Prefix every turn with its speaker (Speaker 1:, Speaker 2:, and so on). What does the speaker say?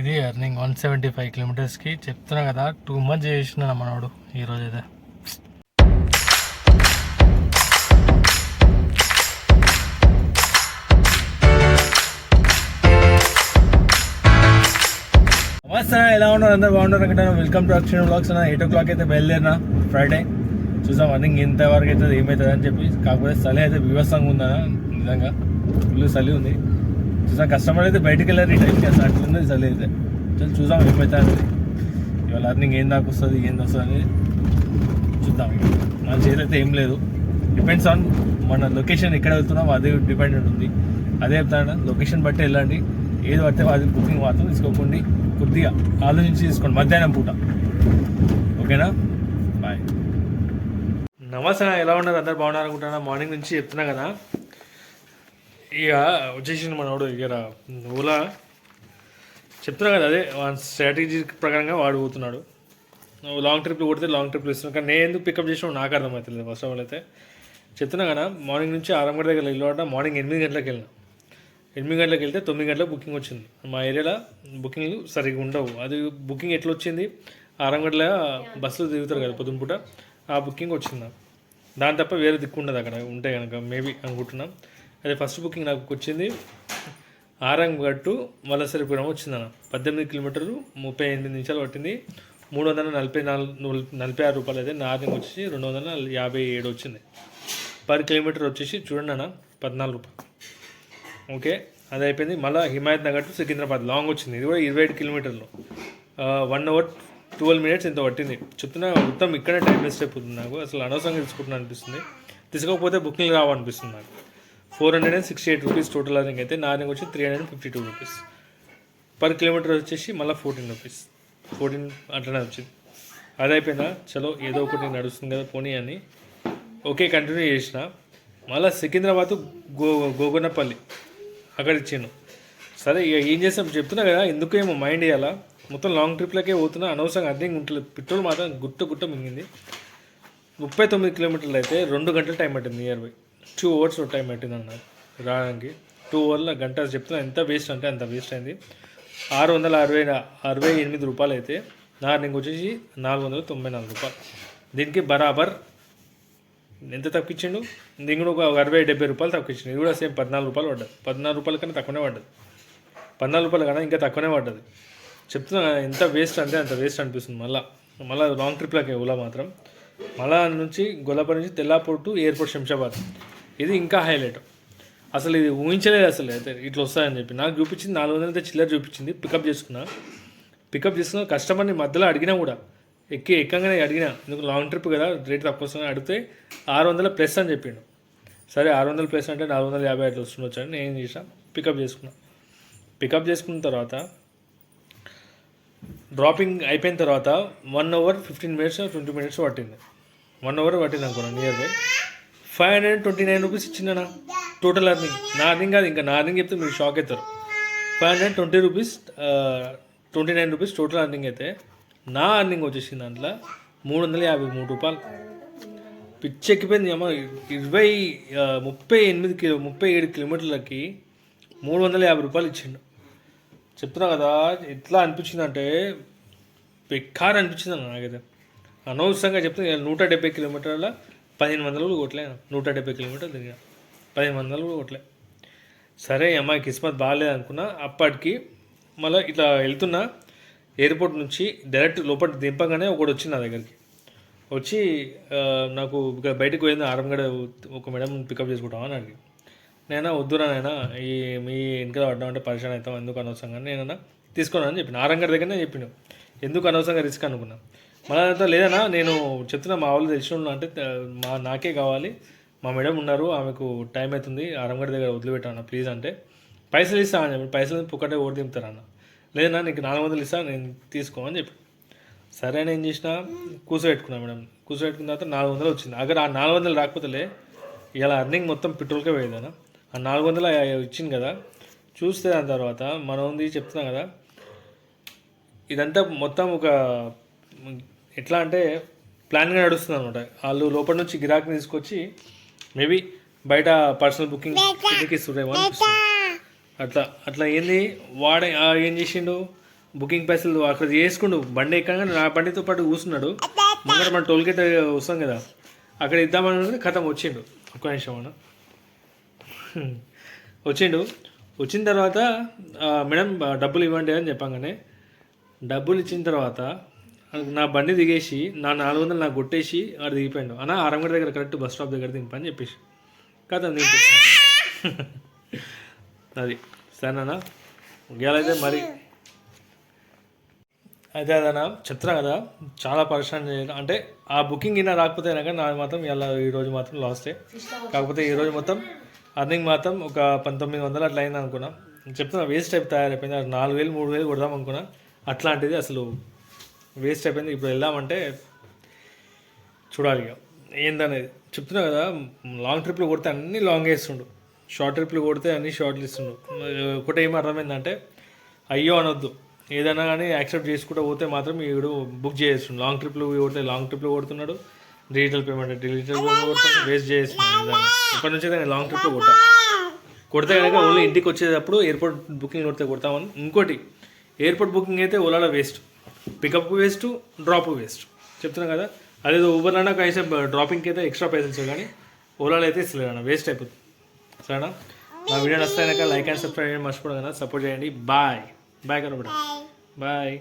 Speaker 1: ఇది earning one seventy five కిలోమీటర్స్కి చెప్తున్నా కదా టూ మంత్స్ చేసిన మనోడు ఈరోజు అయితే నమస్తే ఎలా ఉన్నారు? అందరు బాగుంటారు అనుకుంటాను వెల్కమ్ టు అక్షణ బ్లాగ్స్ అన్న. ఎయిట్ ఓ క్లాక్ అయితే బయలుదేరిన? ఫ్రైడే చూసాం అర్నింగ్ ఇంతవరకు అయితే ఏమవుతుంది అని చెప్పి. కాకపోతే చలి అయితే వివసంగా ఉందా నిజంగా. ఫుల్ చలి ఉంది. చూసా. కస్టమర్ అయితే బయటికి వెళ్ళారు ఈ టైంకి అసలు అట్లుంది చలి అయితే చల్ చూద్దాం ఏమైతే అనేది ఇవాళ అర్నింగ్ ఏం దాకా వస్తుంది ఏంది వస్తుంది అనేది చూద్దాం. మన చేతి అయితే ఏం లేదు. డిపెండ్స్ ఆన్ మన లొకేషన్ ఎక్కడ వెళ్తున్నాం అదే డిపెండెంట్ ఉంది. అదే చెప్తాను లొకేషన్ బట్టి వెళ్ళండి. ఏది పడితే అది బుకింగ్ మాత్రం తీసుకోకండి. కొద్దిగా ఆలోచించి తీసుకోండి మధ్యాహ్నం పూట. ఓకేనా? బాయ్ నమస్తే ఎలా ఉన్నారు? అందరు బాగున్నారు అనుకుంటున్నా మార్నింగ్ నుంచి చెప్తున్నా కదా. ఇక వచ్చేసింది మనోడు ఇక ఓలా చెప్తున్నా కదా అదే స్ట్రాటజీ ప్రకారంగా వాడు పోతున్నాడు లాంగ్ ట్రిప్లు కొడితే లాంగ్ ట్రిప్లు ఇస్తున్నాను కానీ నేను ఎందుకు పికప్ చేసినా నాకు అర్థమవుతుంది ఫస్ట్ ఆఫ్ ఆల్ అయితే. చెప్తున్నా కదా మార్నింగ్ నుంచి ఆరంగడ దగ్గర వెళ్ళిన మార్నింగ్ ఎనిమిది గంటలకు వెళ్ళిన. ఎనిమిది గంటలకు వెళ్తే తొమ్మిది గంటలకు బుకింగ్ వచ్చింది. మా ఏరియాలో బుకింగ్లు సరిగ్గా ఉండవు. అది బుకింగ్ ఎట్లా వచ్చింది? ఆరంగడ్ల బస్సులు తిరుగుతారు కదా పొద్దుపూట ఆ బుకింగ్ వచ్చింది. దాని తప్ప వేరే దిక్కు ఉండదు అక్కడ. ఉంటే కనుక మేబీ అనుకుంటున్నాం. అదే ఫస్ట్ బుకింగ్ నాకు వచ్చింది ఆరంగట్టు వలసరిపురం వచ్చిందన్న. పద్దెనిమిది కిలోమీటర్లు ముప్పై ఎనిమిది నిమిషాలు పట్టింది. మూడు వందల నలభై నాలుగు నలభై ఆరు రూపాయలు అయితే నార్నింగ్ వచ్చేసి రెండు వందల యాభై ఏడు వచ్చింది. పర్ కిలోమీటర్ వచ్చేసి చూడండి అన్న పద్నాలుగు రూపాయలు. ఓకే అది అయిపోయింది. మళ్ళీ హిమాయత్ నగర్ టు సికింద్రాబాద్ లాంగ్ వచ్చింది. ఇది కూడా ఇరవై ఐదు కిలోమీటర్లు. వన్ అవర్ ట్వెల్వ్ మినిట్స్ ఇంత పట్టింది. చెప్తున్నా మొత్తం ఇక్కడే టైం వేస్ట్ అయిపోతుంది నాకు. అసలు అనవసరంగా తీసుకుంటున్నా అనిపిస్తుంది. తీసుకోకపోతే బుకింగ్ రావనిపిస్తుంది నాకు. Four hundred and sixty eight rupees total earning అయితే నార్నింగ్ వచ్చి three hundred fifty two rupees. Per kilometre వచ్చేసి మళ్ళీ ఫోర్టీన్ రూపీస్. ఫోర్టీన్ అట్లనే వచ్చింది. అది అయిపోయిందా? చలో ఏదో ఒకటి నడుస్తుంది కదా పోనీ అని. ఓకే కంటిన్యూ చేసిన. మళ్ళీ సికింద్రాబాద్ గో గోగునపల్లి. అక్కడ ఇచ్చాను సరే ఇక ఏం చేసాం చెప్తున్నా కదా ఎందుకేమో మైండ్ ఇవ్వాలా మొత్తం లాంగ్ ట్రిప్లకే పోతున్నా అనవసరంగా అర్థం ఉంటుంది పెట్రోల్ మాత్రం గుట్ట గుట్ట మింగింది. ముప్పై తొమ్మిది కిలోమీటర్లు అయితే రెండు గంటల టైం పట్టింది near by two hours time పెట్టింది అన్నారు రావడానికి. టూ ఓవర్లో గంట చెప్తున్నా ఎంత వేస్ట్ అంటే అంత వేస్ట్ అయింది. ఆరు వందల అరవై అరవై ఎనిమిది రూపాయలు అయితే నార్నింగ్ వచ్చేసి నాలుగు వందల తొంభై నాలుగు రూపాయలు. దీనికి బరాబర్ ఎంత తప్పించిండు దీనికి కూడా ఒక అరవై డెబ్బై రూపాయలు తప్పించిండు ఇది కూడా సేమ్ పద్నాలుగు రూపాయలు పడ్డది. పద్నాలుగు రూపాయల కన్నా తక్కువనే పడ్డది. పద్నాలుగు రూపాయల కన్నా ఇంకా తక్కువనే పడ్డది. చెప్తున్నా ఎంత వేస్ట్ అంటే అంత వేస్ట్ అనిపిస్తుంది మళ్ళీ. మళ్ళీ లాంగ్ ట్రిప్లోకి ఓలా మాత్రం. మళ్ళా నుంచి గొల్లపల్లి నుంచి తెల్లాపూర్ టు ఎయిర్పోర్ట్ శంషాబాద్. ఇది ఇంకా హైలైట్ అసలు ఇది ఊహించలేదు అసలు. అయితే ఇట్లా వస్తాయని చెప్పి. నాకు చూపించింది నాలుగు వందల అయితే చిల్లర చూపించింది. పికప్ చేసుకున్నా. పికప్ చేసుకున్న కస్టమర్ని మధ్యలో అడిగినా కూడా ఎక్కి ఎక్కగానే అడిగినా ఎందుకు లాంగ్ ట్రిప్ కదా రేట్ తక్కువ వస్తుందని అడిగితే ఆరు వందల ప్లస్ అని చెప్పిండు. సరే ఆరు వందల ప్లస్ అంటే నాలుగు వందల యాభై అట్లా వస్తుండొచ్చు అని నేను చేసిన పికప్ చేసుకున్నా. పికప్ చేసుకున్న తర్వాత డ్రాపింగ్ అయిపోయిన తర్వాత one hour fifteen minutes twenty minutes పట్టింది. వన్ అవర్ పట్టింది అనుకున్నాను near by five hundred twenty nine rupees ఇచ్చిందనా total earning నా అర్నింగ్ కాదు ఇంకా నా అర్నింగ్ చెప్తే మీరు షాక్ అవుతారు. Five hundred twenty rupees twenty nine rupees total earning అయితే నా అర్నింగ్ వచ్చేసింది దాంట్లో మూడు వందల యాభై మూడు రూపాయలు. పిచ్చెక్కిపోయింది అమ్మ. ఇరవై ముప్పై ఎనిమిది కిలో ముప్పై ఏడు కిలోమీటర్లకి మూడు వందల యాభై రూపాయలు ఇచ్చిండు. చెప్తున్నా కదా ఎట్లా అనిపించింది అంటే అనిపించింది అన్న నాకైతే. అనవసరంగా చెప్తున్నా నూట డెబ్బై కిలోమీటర్ల పదిహేను వందలు కూడా కొట్టలే. నూట డెబ్బై కిలోమీటర్లు తిరిగా. పదిహేను వందలు కూడా కొట్టలే. సరే అమ్మాయి కిస్మత్ బాగాలేదు అనుకున్నా. అప్పటికి మళ్ళీ ఇట్లా వెళ్తున్నా ఎయిర్పోర్ట్ నుంచి డైరెక్ట్ లోపల దింపగానే ఒకటి వచ్చింది నా దగ్గరికి. వచ్చి నాకు ఇక్కడ బయటకు పోయింది ఆరంగడ ఒక మేడం పికప్ చేసుకుంటాం అని అడిగి నేనా వద్దురా నాయనా ఈ మీ వెనకాల పడ్డామంటే పరిచయం అవుతాం ఎందుకు అనవసరంగా? నేనన్నా తీసుకున్నాను అని చెప్పిన. ఆరంగడ దగ్గరనే చెప్పిన. ఎందుకు అనవసరంగా రిస్క్ అనుకున్నా మళ్ళీ అంతా లేదన్నా నేను చెప్తున్నా మా వాళ్ళు తెలిసిన అంటే మా నాకే కావాలి. మా మేడం ఉన్నారు ఆమెకు టైం అవుతుంది ఆరంగడ దగ్గర వదిలిపెట్టాను ప్లీజ్ అంటే. పైసలు ఇస్తా అని చెప్పి పైసలు పుక్కటే ఓడి దింపుతారన్న లేదన్నా నీకు నాలుగు వందలు ఇస్తా నేను తీసుకో అని చెప్పి. సరే అని ఏం చేసిన కూర్చోబెట్టుకున్నా మేడం. కూర్చోబెట్టుకున్న తర్వాత నాలుగు వందలు వచ్చింది. అక్కడ ఆ నాలుగు వందలు రాకపోతేలే ఇలా అర్నింగ్ మొత్తం పెట్రోల్కే పోయేదన్న. ఆ నాలుగు వందలు ఇచ్చింది కదా. చూస్తే దాని తర్వాత మనం ఉంది చెప్తున్నాం కదా ఇదంతా మొత్తం ఒక ఎట్లా అంటే ప్లాన్గా నడుస్తుంది అనమాట వాళ్ళు లోపల నుంచి గిరాకీని తీసుకొచ్చి మేబీ బయట పర్సనల్ బుకింగ్ ఇస్తుడేమో అట్లా అట్లా ఏంది? వాడే ఏం చేసిండు? బుకింగ్ పైసలు అక్కడ చేసుకుండు. బండి ఎక్కగా నా బండితో పాటు కూర్చున్నాడు. ముందర మన టోల్ గేట్ వస్తాం కదా. అక్కడ ఇద్దామని కథం వచ్చిండు. ఒక్క నిమిషం అన్న. వచ్చిండు. వచ్చిన తర్వాత మేడం డబ్బులు ఇవ్వండి అని చెప్పంగానే డబ్బులు ఇచ్చిన తర్వాత నా బండి దిగేసి నా నాలుగు వందలు నాకు కొట్టేసి ఆడు దిగిపోయాడు. అన్న ఆరంగడ దగ్గర కరెక్ట్ బస్ స్టాప్ దగ్గర దింపని చెప్పేసి. కథ దింపేసి అది. సరేనా ఇవాళైతే మరి అయితే అదనా చెప్తున్నా కదా చాలా పరిశ్రమ అంటే ఆ బుకింగ్ అయినా రాకపోతే కనుక నాది మాత్రం ఇలా ఈరోజు మాత్రం లాస్టే కాకపోతే ఈరోజు మొత్తం అర్నింగ్ మాత్రం ఒక పంతొమ్మిది వందలు అట్లా అయింది అనుకున్నా. చెప్తున్నా వేస్ట్ టైప్ తయారైపోయింది. నాలుగు వేలు మూడు వేలు కొడదాం అనుకున్నా. అట్లాంటిది అసలు వేస్ట్ అయిపోయింది. ఇప్పుడు వెళ్దామంటే చూడాలి ఇక. ఏందనేది? చెప్తున్నా కదా లాంగ్ ట్రిప్లు కొడితే అన్ని లాంగ్ వేస్తుండు. షార్ట్ ట్రిప్లు కొడితే అన్ని షార్ట్లు ఇస్తుండు ఒకటి ఏం అర్థమైందంటే అయ్యో అనొద్దు. ఏదైనా కానీ యాక్సెప్ట్ చేసుకుంటూ పోతే మాత్రం వీడు బుక్ చేస్తుండు లాంగ్ ట్రిప్లు కొడితే లాంగ్ ట్రిప్లు కొడుతున్నాడు. డిజిటల్ పేమెంట్ డిజిటల్ పేమెంట్ కొడుతున్నాడు. వేస్ట్ చేస్తున్నాడు ఇప్పటి నుంచి నేను లాంగ్ ట్రిప్లో కొట్టా. కొడితే కనుక ఓన్లీ ఇంటికి వచ్చేటప్పుడు ఎయిర్పోర్ట్ బుకింగ్ కొడితే కొడతామని. ఇంకోటి ఎయిర్పోర్ట్ బుకింగ్ అయితే ఓలాలో waste. Pickup waste drop waste చెప్తున్నా కదా? అదేదో ఊబర్లో కనీసం డ్రాపింగ్కి అయితే ఎక్స్ట్రా పైసలు కానీ ఓలాలో అయితే ఇస్తలేదు వేస్ట్ అయిపోతుంది సరేనా? నా వీడియో నచ్చితే కనుక లైక్ అండ్ సబ్స్క్రైబ్ చేయడం మర్చిపోవడం కదా సపోర్ట్ చేయండి బాయ్ బాయ్ కనబడ బాయ్